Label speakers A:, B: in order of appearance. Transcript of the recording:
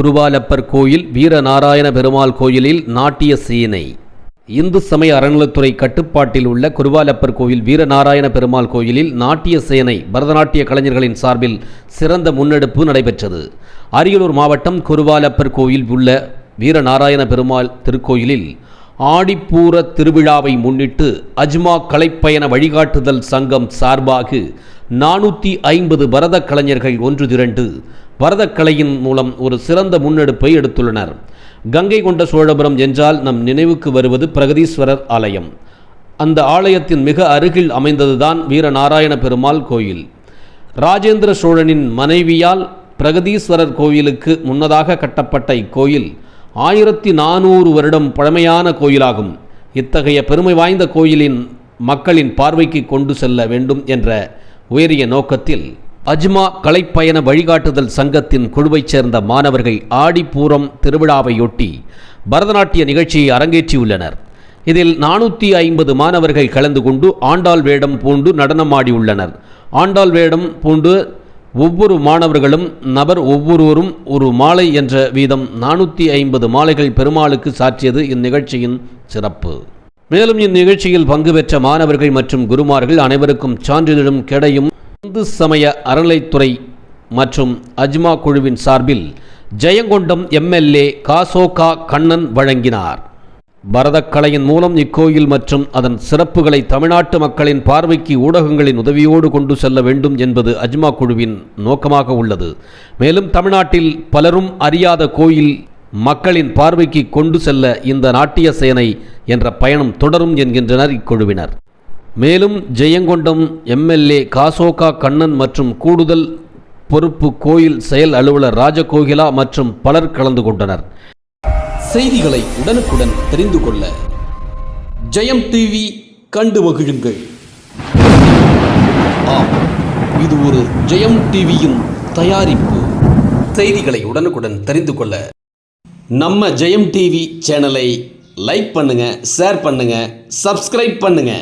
A: குருவாலப்பர் கோயில் வீரநாராயண பெருமாள் கோயிலில் நாட்டிய சேனை. இந்து சமய அறநிலைத்துறை கட்டுப்பாட்டில் உள்ள குருவாலப்பர் கோயில் வீரநாராயண பெருமாள் கோயிலில் நாட்டிய சேனை பரதநாட்டிய கலைஞர்களின் சார்பில் சிறந்த முன்னெடுப்பு நடைபெற்றது. அரியலூர் மாவட்டம் குருவாலப்பர் கோயில் உள்ள வீரநாராயண பெருமாள் திருக்கோயிலில் ஆடிப்பூர திருவிழாவை முன்னிட்டு அஜ்மா கலைப்பயண வழிகாட்டுதல் சங்கம் சார்பாக நானூற்றி ஐம்பது பரத கலைஞர்கள் ஒன்று திரண்டு பரதக்கலையின் மூலம் ஒரு சிறந்த முன்னெடுப்பை எடுத்துள்ளனர். கங்கை கொண்ட சோழபுரம் என்றால் நம் நினைவுக்கு வருவது பிரகதீஸ்வரர் ஆலயம். அந்த ஆலயத்தின் மிக அருகில் அமைந்ததுதான் வீரநாராயண பெருமாள் கோயில். ராஜேந்திர சோழனின் மனைவியால் பிரகதீஸ்வரர் கோயிலுக்கு முன்னதாக கட்டப்பட்ட இக்கோயில் ஆயிரத்தி நானூறு வருடம் பழமையான கோயிலாகும். இத்தகைய பெருமை வாய்ந்த கோயிலின் மக்களின் பார்வைக்கு கொண்டு செல்ல வேண்டும் என்ற உயரிய நோக்கத்தில் அஜ்மா கலைப்பயண வழிகாட்டுதல் சங்கத்தின் குழுவைச் சேர்ந்த மாணவர்கள் ஆடிப்பூரம் திருவிழாவையொட்டி பரதநாட்டிய நிகழ்ச்சியை அரங்கேற்றியுள்ளனர். இதில் நானூற்றி ஐம்பது மாணவர்கள் கலந்து கொண்டு ஆண்டாள் வேடம் பூண்டு நடனமாடியுள்ளனர். ஆண்டாள் வேடம் பூண்டு ஒவ்வொரு மாணவர்களும் நபர் ஒவ்வொருவரும் ஒரு மாலை என்ற வீதம் நானூற்றி ஐம்பது மாலைகள் பெருமாளுக்கு சாற்றியது இந்நிகழ்ச்சியின் சிறப்பு. மேலும் இந்நிகழ்ச்சியில் பங்கு பெற்ற மாணவர்கள் மற்றும் குருமார்கள் அனைவருக்கும் சான்றிதழும் கிடையும் இந்து சமய அறநிலைத்துறை மற்றும் அஜ்மா குழுவின் சார்பில் ஜெயங்கொண்டம் எம்எல்ஏ காசோகா கண்ணன் வழங்கினார். பரதக்கலையின் மூலம் இக்கோயில் மற்றும் அதன் சிறப்புகளை தமிழ்நாட்டு மக்களின் பார்வைக்கு ஊடகங்களின் உதவியோடு கொண்டு செல்ல வேண்டும் என்பது அஜ்மா குழுவின் நோக்கமாக உள்ளது. மேலும் தமிழ்நாட்டில் பலரும் அறியாத கோயில் மக்களின் பார்வைக்கு கொண்டு செல்ல இந்த நாட்டிய சேனை என்ற பயணம் தொடரும் என்கின்றனர் இக்குழுவினர். மேலும் ஜெயங்கொண்டம் எம்எல்ஏ காசோகா கண்ணன் மற்றும் கூடுதல் பொறுப்பு கோயில் செயல் அலுவலர் ராஜகோகிலா மற்றும் பலர் கலந்து கொண்டனர். செய்திகளை உடனுக்குடன் தெரிந்து கொள்ள ஜெயம் டிவி கண்டு மகிழுங்கள். ஆம் இது ஒரு ஜெயம் டிவியின் தயாரிப்பு. செய்திகளை உடனுக்குடன் தெரிந்து கொள்ள நம்ம ஜெயம் டிவி சேனலை லைக் பண்ணுங்க ஷேர் பண்ணுங்க சப்ஸ்கிரைப் பண்ணுங்க.